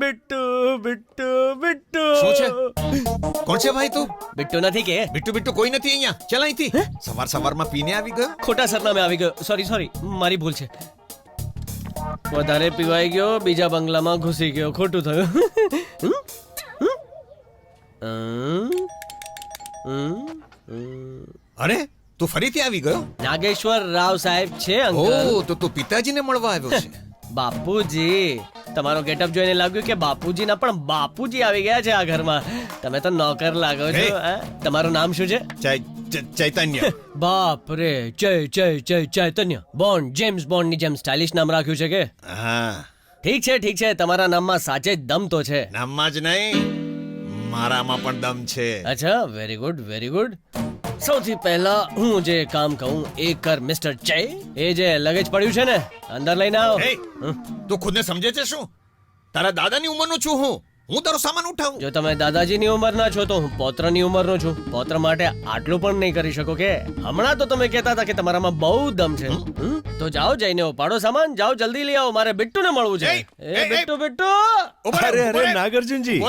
બિટ્ટુ બિટ્ટુ બિટ્ટુ શું છે? કોણ છે ભાઈ તું? બિટ્ટુ નથી કે. બિટ્ટુ બિટ્ટુ કોઈ નથી અહીંયા. ચાલ અહીંથી. સવાર સવારમાં પીને આવી ગયો? ખોટા સરનામે આવી ગયો. સોરી સોરી મારી ભૂલ છે. વધારે પીવાઈ ગયો બીજા બંગલામાં ઘૂસી ગયો. ખોટું થયું? અરે તું ફરીથી આવી ગયો? નાગેશ્વર રાવ સાહેબ છે અંકલ. ઓ તો તું પિતાજીને મળવા આવ્યો છે. બાપુજી. તમારો ગેટઅપ જોઈને લાગ્યું કે બાપુજીના પણ બાપુજી આવી ગયા છે આ ઘરમાં. તમે તો નોકર લાગો છો હે. તમારું નામ શું છે? ચૈ- ચૈ- ચૈતન્ય. બાપ રે જય જય જય ચૈતન્ય. બોન્ડ જેમ્સ બોન્ડની જેમ સ્ટાઇલિશ નામ રાખ્યું છે કે? હા. ઠીક છે ઠીક છે તમારા નામમાં સાચે જ દમ તો છે. નામમાં જ નહીં મારામાં પણ દમ છે. અચ્છા વેરી ગુડ વેરી ગુડ સૌથી પહેલા હું જે કામ કહું એ કર મિસ્ટર જય એ જે લગેજ પડ્યું છે ને અંદર લઈને આવો. એ તું ખુદને સમજે છે શું? તારા દાદાની ઉંમરનો છું હું. હું તારો સામાન ઉઠાવું. જો તમે દાદાજીની ઉંમરના છો તો હું પૌત્રની ઉંમરનો છું. પૌત્ર માટે આટલું પણ નહીં કરી શકો કે? હમણાં તો તમે કહેતા હતા કે તમારામાં બહુ દમ છે. તો જાઓ જઈને ઉપાડો સામાન જાઓ જલ્દી લઈ આવો. મારે બિટ્ટુને મળવું છે. એ. બિટ્ટુ બિટ્ટુ! અરે અરે. નાગાર્જુનજી.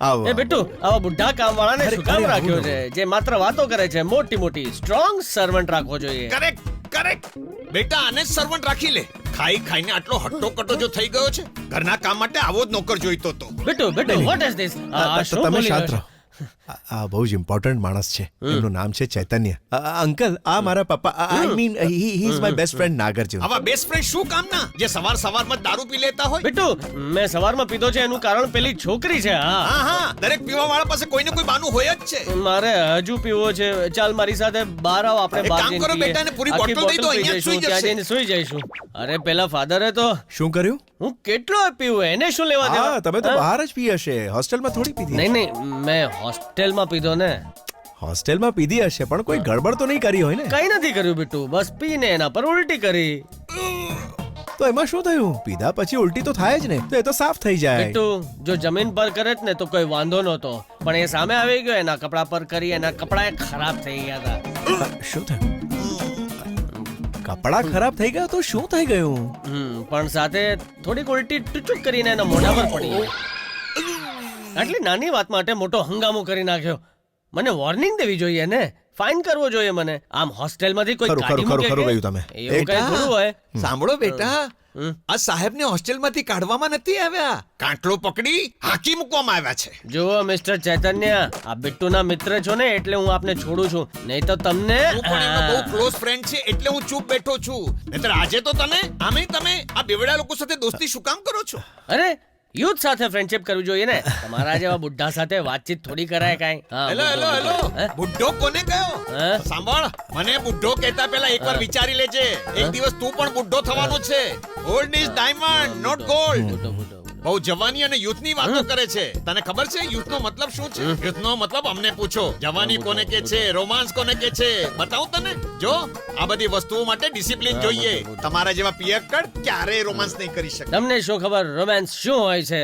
આવો એ બિટ્ટુ આવા બુઢા કામવાળાને શું કામ રાખ્યો છે. જે માત્ર વાતો કરે છે મોટી મોટી સ્ટ્રોંગ સર્વન્ટ રાખવો જોઈએ. કરેક્ટ કરેક્ટ બેટા આને સર્વન્ટ રાખી લે. ખાઈ ખાઈને આટલો હટ્ટો કટો જો થઈ ગયો છે? ઘરના કામ માટે આવો જ નોકર જોઈતો તો બેટો બેટો વોટ ઇઝ ધીસ તમે શાંત રહો. આ- બહુ જ ઇમ્પોર્ટન્ટ માણસ છે. એમનું નામ છે ચૈતન્ય. અંકલ આ મારા પપ્પા I mean he is my best friend Nagarjun આવા બેસ્ટ ફ્રેન્ડ શું કામના? જે સવાર સવારમાં દારૂ પી લેતા હોય? બિટ્ટુ મેં સવારમાં પીધો છે એનું કારણ પેલી છોકરી છે હા. હા હા દરેક પીવા વાળા પાસે કોઈને કોઈ બાનું હોય જ છે. મારે હજુ પીવો છે. ચાલ મારી સાથે બહાર આવો આપણે બહાર કામ કરો બેટા, ને પૂરી બોટલ દઈ દો, અહીંયા સુઈ જઈશું, સૂઈ જશે. જઈને સૂઈ જઈશું. અરે પેલા ફાધરે તો શું કર્યું? હું કેટલો પીવું? એને શું લેવા હા દેવા? તમે તો બહાર જ પી હશે. હોસ્ટેલમાં થોડી પીધી નહીં નહીં મેં હોસ્ટેલમાં પીધો ને? હોસ્ટેલમાં પીધી હશે પણ કોઈ ગડબડ તો નહીં કરી હોય ને? કઈ નથી કર્યું બિટ્ટુ બસ પીને એના પર ઉલટી કરી. તો એમાં શું થયું? પીધા પછી ઉલટી તો થાય જ ને તો એ તો સાફ થઈ જાય. બિટ્ટુ જો જમીન પર કરે જ ને તો કોઈ વાંધો નહોતો પણ એ સામે આવી ગયો એના કપડા પર કરી એના કપડા ખરાબ થઈ ગયા હતા. શું થયું? કપડા ખરાબ થઈ ગયા તો શું થઈ ગયું? હમ પણ સાથે થોડીક ઉલટી ટુચુક કરીને એના મોઢા પર પડી આટલી નાની વાત માટે મોટો હંગામો કરી નાખ્યો. મને વોર્નિંગ દેવી જોઈએ ને? ફાઇન કરવો જોઈએ મને. આમ હોસ્ટેલમાંથી કોઈ ખરું, કાઢી ખરું, મૂકે ખરું કે? કહ્યું તમે. એવું કઈ થોડું હોય? સાંભળો બેટા આ સાહેબને હોસ્ટેલમાંથી કાઢવામાં નથી આવ્યા. કાંટલો પકડી હાકી મૂકવામાં આવ્યા છે. જુઓ મિસ્ટર ચૈતન્ય આ બિટ્ટુના મિત્ર છો ને એટલે હું આપને છોડું છું. નહીં તો તમને હું પણ એમનો બહુ ક્લોઝ ફ્રેન્ડ છે એટલે હું ચૂપ બેઠો છું. નહીતર આજે તો તમે આમે તમે આ બેવડા લોકો સાથે દોસ્તી શું કામ કરો છો? અરે યુથ સાથે ફ્રેન્ડશિપ કરવી જોઈએ ને? તમારા જેવા બુઢ્ઢા સાથે વાતચીત થોડી કરાય કાંઈ. Hello hello hello. બુઢો કોને કયો? સાંભળ મને બુઢ્ઢો કહેતા પહેલા એકવાર વિચારી લેજે. એક દિવસ તું પણ બુઢ્ઢો થવાનો છે. Old is diamond not gold. બહુ જવાની અને યુથની વાતો કરે છે. તને ખબર છે યુથનો મતલબ શું છે? યુથનો મતલબ અમને પૂછો. જવાની કોને કે છે? રોમાન્સ કોને કે છે? બતાવું તને. જો આ બધી વસ્તુઓ માટે ડિસિપ્લિન જોઈએ. તમારા જેવા પિયક્કડ ક્યારે રોમાન્સ નહીં કરી શકે. તમને શું ખબર રોમાન્સ શું હોય છે?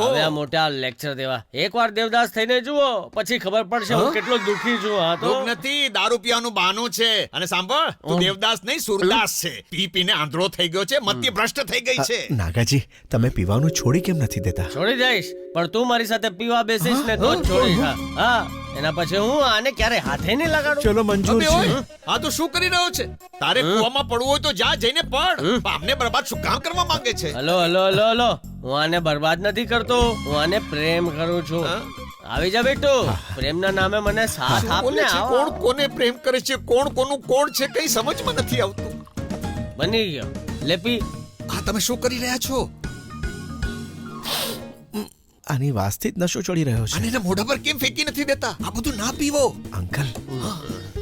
હવે આ મોટા લેક્ચર દેવા. એકવાર દેવદાસ થઈને જુઓ પછી ખબર પડશે હું કેટલો દુખી છું હા તો. નથી દારૂ પીવાનું બહાનું છે. અને સાંભળ તું દેવદાસ નહીં સુરદાસ છે. પી પીને આંધળો થઈ ગયો છે મતિ ભ્રષ્ટ થઈ ગઈ છે. નાગાજી તમે પીવાનું છોડી કેમ નથી દેતા? છોડી જઈશ પણ તું મારી સાથે પીવા બેસીશ ને તો જ છોડીશ હા. હા. એના પછી હું આને ક્યારે હાથે નહીં લગાડું? ચલો મંજૂર અબે છે. ઓય, આ તો શું કરી રહ્યો છે? તારે કૂવામાં પડવું હોય તો જા જઈને પડ. પણ બરબાદ શું કામ કરવા માંગે છે? Hello hello hello hello. હું આને બરબાદ નથી કરતો. હું આને પ્રેમ કરું છું. હા? આવી જા બેટો. પ્રેમના નામે મને સાથ શું બોલે ને છે? આવો. કોણ કોને પ્રેમ કરે છે? કોણ કોનું કોણ છે? કઈ સમજમાં નથી આવતું. બની ગયો. લેપી. આ તમે શું કરી રહ્યા છો? આની વાસથી જ નશો ચડી રહ્યો અને છે એના મોઢા પર કેમ ફેંકી નથી દેતા? આ બધું ના પીવો. અંકલ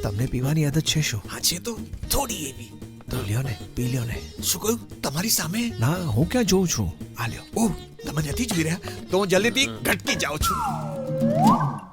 તમને પીવાની આદત છે શું? હા છે તો થોડી એવી. તો લ્યો ને પી લ્યો ને. શું કહ્યું? તમારી સામે? ના હું ક્યાં જોઉં છું? આ લ્યો. ઓહ તમે નથી જોઈ રહ્યા? તો હું જલ્દીથી ઘટકી જાઉં છું.